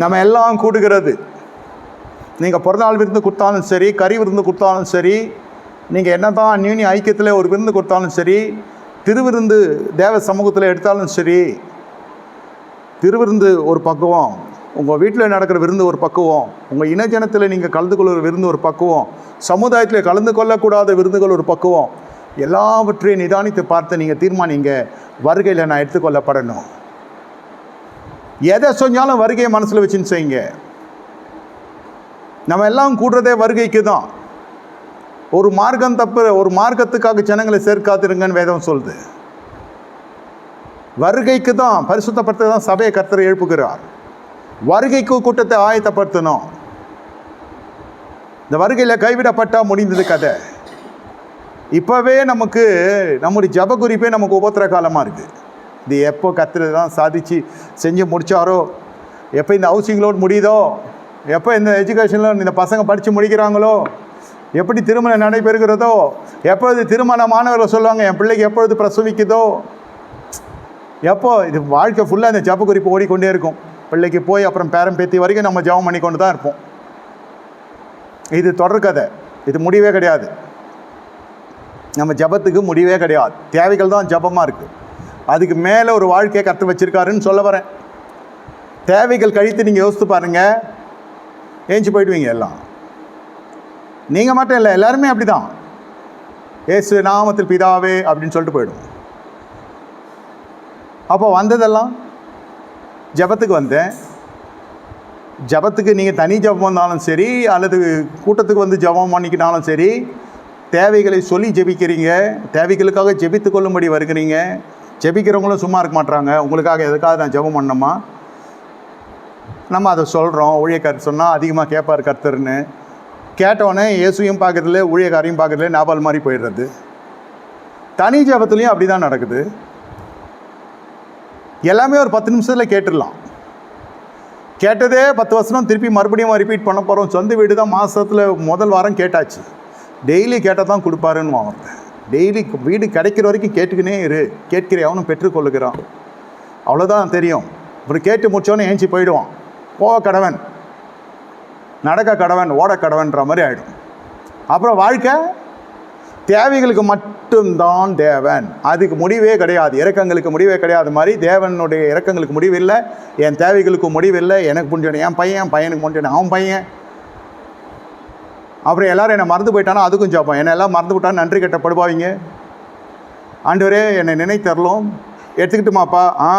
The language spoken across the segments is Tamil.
நம்ம எல்லாம் கூடுகிறது. நீங்கள் பிறந்தநாள் விருந்து கொடுத்தாலும் சரி கறி விருந்து கொடுத்தாலும் சரி நீங்கள் என்ன தான் அந்யூனி ஐக்கியத்தில் ஒரு விருந்து கொடுத்தாலும் சரி திருவிருந்து தேவ சமூகத்தில் எடுத்தாலும் சரி திருவிருந்து ஒரு பக்குவம் உங்கள் வீட்டில் நடக்கிற விருந்து ஒரு பக்குவம் உங்கள் இனஜனத்தில் நீங்கள் கலந்து கொள்கிற விருந்து ஒரு பக்குவம் சமுதாயத்தில் கலந்து கொள்ளக்கூடாத விருந்துகள் ஒரு பக்குவம் எல்லாவற்றையும் நிதானித்து பார்த்து நீங்கள் தீர்மானிங்க. வருகையில் நான் எடுத்துக்கொள்ளப்படணும் எதை செஞ்சாலும் வருகையை மனசில் வச்சுன்னு செய்யுங்க. நம்ம எல்லாம் கூடுறதே வருகைக்கு தான் ஒரு மார்க்கம் தப்பு ஒரு மார்க்கத்துக்காக ஜனங்களை சேர்க்காதிருங்கன்னு வேதம் சொல்லுது. வருகைக்கு தான் பரிசுத்தப்படுத்த தான் சபையை கர்த்தரை எழுப்புகிறார். வருகைக்கு கூட்டத்தை ஆயத்தப்படுத்தணும். இந்த வருகையில் கைவிடப்பட்டால் முடிந்தது கதை. இப்போவே நமக்கு நம்முடைய ஜப குறிப்பே நமக்கு உபத்திர காலமாக இருக்குது இது எப்போ கத்திர தான் சாதிச்சு செஞ்சு முடித்தாரோ எப்போ இந்த ஹவுசிங் லோன் முடியுதோ? எப்போ இந்த எஜுகேஷனில் இந்த பசங்க படித்து முடிக்கிறாங்களோ? எப்படி திருமணம் நடைபெறுகிறதோ? எப்பொழுது திருமணமானவர்கள் சொல்லுவாங்க என் பிள்ளைக்கு எப்பொழுது பிரசவிக்குதோ? எப்போ? இது வாழ்க்கை ஃபுல்லாக இந்த ஜப குறிப்பு ஓடிக்கொண்டே இருக்கும். பிள்ளைக்கு போய் அப்புறம் பேரம் பேத்தி வரைக்கும் நம்ம ஜபம் பண்ணிக்கொண்டு தான் இருப்போம். இது தொடர்கதை இது முடிவே கிடையாது. நம்ம ஜபத்துக்கு முடிவே கிடையாது. தேவைகள் தான் ஜபமாக இருக்குது அதுக்கு மேலே ஒரு வாழ்க்கையை கற்று வச்சிருக்காருன்னு சொல்ல வரேன். தேவைகள் கழித்து நீங்கள் யோசித்து பாருங்கள் ஏஞ்சி போயிடுவீங்க எல்லாம். நீங்கள் மட்டும் இல்லை எல்லாருமே அப்படி தான் ஏசு நாமத்தில் பிதாவே அப்படின்னு சொல்லிட்டு போயிடும். அப்போ வந்ததெல்லாம் ஜபத்துக்கு வந்தேன். ஜபத்துக்கு நீங்கள் தனி ஜபம் வந்தாலும் சரி அல்லது கூட்டத்துக்கு வந்து ஜபம் பண்ணிக்கினாலும் சரி தேவைகளை சொல்லி ஜெபிக்கிறீங்க. தேவைகளுக்காக ஜெபித்து கொள்ளும்படி வருகிறீங்க. ஜெபிக்கிறவங்களும் சும்மா இருக்க மாட்டாங்க உங்களுக்காக எதுக்காக நான் ஜெபம் பண்ணணுமா? நம்ம அதை சொல்கிறோம் ஊழியக்காரர் சொன்னால் அதிகமாக கேட்பார் கர்த்தர்னு. கேட்டோடனே இயேசுவையும் பார்க்குறதுல ஊழியக்காரையும் பார்க்குறதுல ஞாபகம் மாதிரி போயிடுறது. தனி ஜபத்துலேயும் அப்படி தான் நடக்குது. எல்லாமே ஒரு பத்து நிமிஷத்தில் கேட்டுடலாம். கேட்டதே பத்து வருஷம் திருப்பி மறுபடியும் ரிப்பீட் பண்ண போகிறோம் சொந்த வீடு தான் மாதத்தில் முதல் வாரம் கேட்டாச்சு. டெய்லி கேட்டால் தான் கொடுப்பாருன்னு அவன். டெய்லி வீடு கிடைக்கிற வரைக்கும் கேட்டுக்கினே இரு. கேட்கிற அவனும் பெற்றுக்கொள்ளுகிறான். அவ்வளோதான் தெரியும். அப்புறம் கேட்டு முடிச்சோன்னே ஏஞ்சி போயிடுவான். போக கடவன். நடக்க கடவன் ஓட கடவன்ற மாதிரி ஆகிடும் அப்புறம் வாழ்க்கை? தேவைகளுக்கு மட்டும்தான் தேவன். அதுக்கு முடிவே கிடையாது. இறக்கங்களுக்கு முடிவே கிடையாது. மாதிரி தேவனுடைய இறக்கங்களுக்கு முடிவில்லை. என் தேவைகளுக்கு முடிவில்லை. எனக்கு முடிஞ்சோடனே என் பையன் பையனுக்கு முடிஞ்சோடனே அவன் பையன். அப்புறம் எல்லாரும் என்னை மறந்து போயிட்டானா? அதுக்கும் ஜாபம் என்னை எல்லாம் மறந்து விட்டா நன்றி கெட்ட ஆண்டவரே என்னை நினைத்தரலும் எடுத்துக்கிட்டுமாப்பா ஆ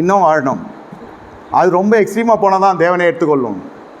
இன்னும் வாழணும். அது ரொம்ப எக்ஸ்ட்ரீமாக போனால் தான் தேவனை எடுத்துக்கொள்ளும்.